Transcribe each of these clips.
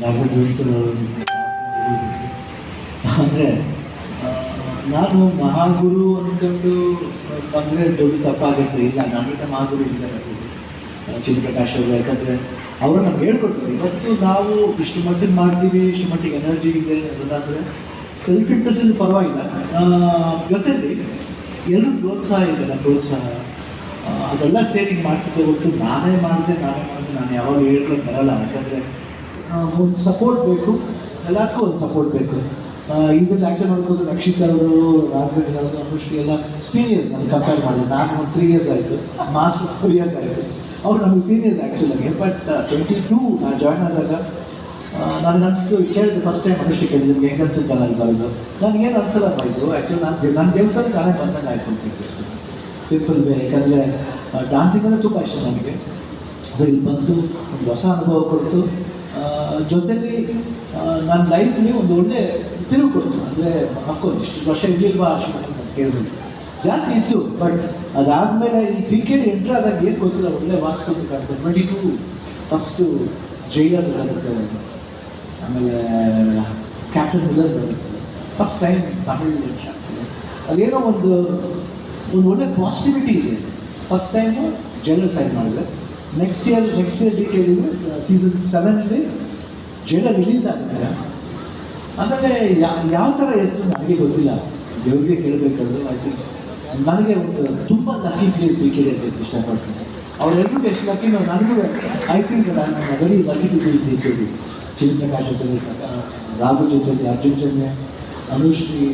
ನಾವು ಅಂದರೆ ನಾನು ಮಹಾಗುರು ಅಂದ್ಕೊಂಡು ಬಂದರೆ ದೊಡ್ಡ ತಪ್ಪಾಗುತ್ತೆ. ಇಲ್ಲ ನನಗಿಂತ ಮಹಾಗುರು ಇದ್ದಾರೆ ಚಿತ್ರಪ್ರಕಾಶ್ ಅವರು, ಯಾಕಂದರೆ ಅವರು ನಮ್ಗೆ ಹೇಳ್ಕೊಡ್ತಾರೆ ಇವತ್ತು ನಾವು ಇಷ್ಟು ಮಟ್ಟಿಗೆ ಮಾಡ್ತೀವಿ, ಇಷ್ಟು ಮಟ್ಟಿಗೆ ಎನರ್ಜಿ ಇದೆ ಅನ್ನೋದಾದರೆ ಸೆಲ್ಫ್ ಇಂಟ್ರೆಸ್ಟ್ ಪರವಾಗಿಲ್ಲ. ಜೊತೆಯಲ್ಲಿ ಎಲ್ಲರೂ ಪ್ರೋತ್ಸಾಹ ಇದೆಯಲ್ಲ ಪ್ರೋತ್ಸಾಹ. ಅದೆಲ್ಲ ಸೇರಿ ಮಾಡಿಸಿದ್ರೆ ಹೊತ್ತು ನಾನೇ ಮಾಡಿದೆ ನಾನೇ ಮಾಡಿದೆ, ನಾನು ಯಾವಾಗ ಹೇಳ್ಕೊಳಕ್ಕೆ ಬರಲ್ಲ. ಯಾಕಂದರೆ ಒಂದು ಸಪೋರ್ಟ್ ಬೇಕು. ಎಲ್ಲದಕ್ಕೂ ಒಂದು ಸಪೋರ್ಟ್ ಬೇಕು. ಇದರಲ್ಲಿ ಆ್ಯಕ್ಚುಲಿ ಮಾಡ್ಬೋದು ರಕ್ಷಿತ್ ಅವರು ರಾಘವೇಂದ್ರ ಅವರು ಅನುಶ್ರೀ ಎಲ್ಲ ಸೀನಿಯರ್ಸ್ ನಾನು ಕಂಪೇರ್ ಮಾಡಿದೆ ನಾನು ಒಂದು ತ್ರೀ ಇಯರ್ಸ್ ಆಯಿತು. ಮಾಸ್ಟರ್ ಫೋರ್ ಇಯರ್ಸ್ ಆಯಿತು. ಅವ್ರು ನಮಗೆ ಸೀನಿಯರ್ಸ್ ಆ್ಯಕ್ಚುಲಾಗಿ ಬಟ್ ಟ್ವೆಂಟಿ ಟೂ ನಾನು ಜಾಯ್ನ್ ಆದಾಗ ನಾನು ಅನಿಸ್ತು ಕೇಳಿದೆ ಫಸ್ಟ್ ಟೈಮ್ ಅನುಶ್ರೀ ಕೇಳಿದೆ. ನಿಮ್ಗೆ ಹೆಂಗೆ ಅನ್ಸುತ್ತೆ ನಾನು ಬರೋದು? ನನಗೇನು ಅನ್ಸಲ್ಲ ಇದು ಆ್ಯಕ್ಚುಲಿ ನಾನು ನನ್ನ ದೇವಸ್ಥಾನ ನಾನೇ ಬಂದಂಗೆ ಆಯಿತು ಅಂತ ಸಿಂಪಲ್ ಬೇರೆ ಯಾಕಂದರೆ ಡಾನ್ಸಿಂಗ್ ಅಂದರೆ ತುಂಬ ಇಷ್ಟ ನನಗೆ. ಅದು ಇಲ್ಲಿ ಬಂದು ಒಂದು ಹೊಸ ಅನುಭವ ಕೊಡ್ತು. ಜೊತೆಲಿ ನನ್ನ ಲೈಫಲ್ಲಿ ಒಂದು ಒಳ್ಳೆ ತಿರುವು ಕೊಡ್ತು. ಅಂದರೆ ಅಫ್ಕೋರ್ಸ್ ಇಷ್ಟು ವರ್ಷ ಇರಲಿಲ್ವಾ ಅಷ್ಟು ಅಂತ ಕೇಳ್ಬೋದು ಜಾಸ್ತಿ ಇತ್ತು ಬಟ್ ಅದಾದಮೇಲೆ ಈ ಕ್ರಿಕೆಟ್ ಎಂಟ್ರ್ ಆದಾಗ ಏನು ಗೊತ್ತಿಲ್ಲ, ಒಳ್ಳೆ ಮಾರ್ಕ್ಸ್ ಕೊಟ್ಟು ಕಾಣ್ತಾರೆ ಟ್ವೆಂಟಿ ಟೂ ಫಸ್ಟು ಜೈಲರ್ ಬರುತ್ತೆ ಆಮೇಲೆ ಕ್ಯಾಪ್ಟನ್ ಮಿಲ್ಲರ್ ಬರುತ್ತೆ. ಫಸ್ಟ್ ಟೈಮ್ ತಮಿಳ್ ಆಗ್ತದೆ. ಅದೇನೋ ಒಂದು ಒಂದು ಒಳ್ಳೆ ಪಾಸಿಟಿವಿಟಿ ಇದೆ. ಫಸ್ಟ್ ಟೈಮು ಜೈಲರ್ ಸೈನ್ ಮಾಡಿದೆ next year next year date ಹೇಳಿದ್ರು ಸೀಸನ್ ಸೆವೆನ್ಲಿ ಜೈಲರ್ ರಿಲೀಸ್ ಆಗುತ್ತೆ ಆಮೇಲೆ ಯಾವ ಥರ ಹೆಸರು ನನಗೆ ಗೊತ್ತಿಲ್ಲ. ದೇವ್ರಿಗೆ ಕೇಳಬೇಕಾದ್ರು ಐ ಥಿಂಕ್ ನನಗೆ ಒಂದು ತುಂಬ ಲಕ್ಕಿ ಪ್ಲೇಸ್ ಡಿ ಕೆ ಇಷ್ಟಪಡ್ತೀನಿ. ಅವರೆಲ್ಲರಿಗೂ ಎಷ್ಟು ಲಕ್ಕಿನೋ ನನಗೂ I feel very lucky to be D ಜೊತೆ ರಾಘು ಜೊತೆ ಅರ್ಜುನ್ ಜೊತೆ, ಅನುಶ್ರೀ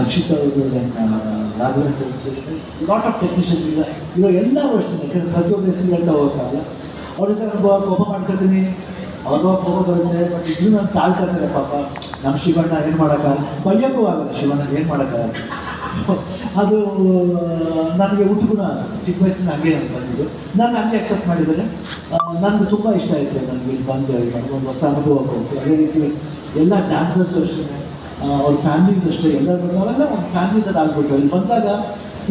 ರಕ್ಷಿತ್ ಅವರು ರಾಘವೇಂದ್ರ ಲಾಟ್ ಆಫ್ ಟೆಕ್ನಿಷಿಯನ್ಸ್ ಇಲ್ಲ ಇರೋ ಎಲ್ಲ ಅಷ್ಟೇ ಯಾಕಂದ್ರೆ ಪ್ರತಿಯೊಬ್ಬರು ಹೆಸರು ಹೇಳ್ತಾ ಹೋಗಕ್ಕಾಗಲ್ಲ ಅವ್ರ ಜೊತೆ ನಾನು ಕೋಪ ಮಾಡ್ಕೊಳ್ತೀನಿ ಅವ್ರ ಅವಾಗ ಕೋಪ ಬರುತ್ತೆ ಬಟ್ ಇದು ನಾನು ತಾಳ್ಕೊತಾರೆ ಪಾಪ. ನಮ್ಮ ಶಿವಣ್ಣ ಏನು ಮಾಡೋಕ್ಕಾಗಲ್ಲ. ಬೈಯೋಕ್ಕೂ ಆಗಲ್ಲ, ಶಿವಣ್ಣ ಏನು ಮಾಡೋಕ್ಕಾಗಲ್ಲ. ಅದು ನನಗೆ ಹುಟ್ಟುಗುಣ ಚಿಕ್ಕ ವಯಸ್ಸಿನ ಹಂಗೆ ನಾನು ಬಂದಿದ್ದು. ನಾನು ಹಂಗೆ ಅಕ್ಸೆಪ್ಟ್ ಮಾಡಿದರೆ ನನಗೆ ತುಂಬ ಇಷ್ಟ ಆಯಿತು ನನಗೆ ಇಲ್ಲಿ ಬಂದು ನನಗೊಂದು ಹೊಸ ಅನುಭವ ಕೊಟ್ಟು. ಅದೇ ರೀತಿ ಎಲ್ಲ ಡ್ಯಾನ್ಸರ್ಸು ಅಷ್ಟೇ ಅವ್ರ ಫ್ಯಾಮಿಲೀಸ್ ಅಷ್ಟೇ, ಎಲ್ಲರೂ ನಾವೆಲ್ಲ ಒಂದು ಫ್ಯಾಮಿಲೀಸಲ್ಲಿ ಆಗ್ಬಿಟ್ಟು ಇಲ್ಲಿ ಬಂದಾಗ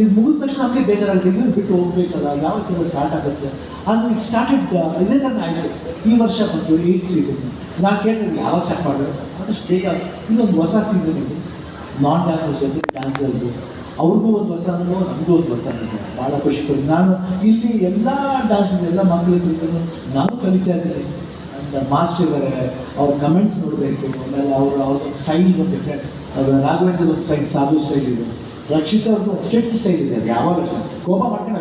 ಇದು ಮುಗಿದ ತಕ್ಷಣ ನಮಗೆ ಬೇಜಾರಾಗುತ್ತೆ ಇನ್ನು ಬಿಟ್ಟು ಹೋಗ್ಬೇಕಲ್ಲ ಯಾವ ಥರ ಸ್ಟಾರ್ಟ್ ಆಗುತ್ತೆ? ಅದು ಇಟ್ ಸ್ಟಾರ್ಟೆಡ್ ಇದೇ ಥರ ಆಯಿತು. ಈ ವರ್ಷ ಬಂತು ಏಟ್ ಸೀಸನ್ ನಾನು ಕೇಳಿದ್ರೆ ಯಾವಾಗ ಸ್ಟಾರ್ಟ್ ಮಾಡಬೇಕು ಆದಷ್ಟು ಬೇಗ ಇದೊಂದು ಹೊಸ ಸೀಸನ್ ಇದೆ. ನಾನ್ ಡ್ಯಾನ್ಸರ್ಸ್ ಜೊತೆ ಡ್ಯಾನ್ಸರ್ಸು ಅವ್ರಿಗೂ ಒಂದು ಹೊಸ ಅನುಭವ, ನಮಗೂ ಒಂದು ಹೊಸ ಅನುಭವ. ಭಾಳ ಖುಷಿ ಪಡ್ತೀನಿ ನಾನು ಇಲ್ಲಿ ಎಲ್ಲ ಡ್ಯಾನ್ಸಸ್ ಎಲ್ಲ ಮಕ್ಕಳು ತಿಳ್ಕೊಂಡು ನಾನು ಕಲಿತಾ ಇದ್ದೀನಿ. ಮಾಸ್ಟರ್ ಇದ್ದಾರೆ ಅವ್ರ ಕಮೆಂಟ್ಸ್ ನೋಡಬೇಕು. ಆಮೇಲೆ ಅವರು ಅವ್ರದ್ದೊಂದು ಸ್ಟೈಲ್ ಒಂದು ಡಿಫ್ರೆಂಟ್ ರಾಘವೇಂದ್ರ ಒಂದು ಸೈಡ್ ಸಾಧು ಸ್ಟೈಲ್ ಇದೆ. ರಕ್ಷಿತ್ ಅಂತ ಸ್ಟ್ರಿಕ್ಟ್ ಸ್ಟೈಲ್ ಇದೆ ಯಾವಾಗ? ಕೋಪ ಮಾಡ್ಕೊಂಡು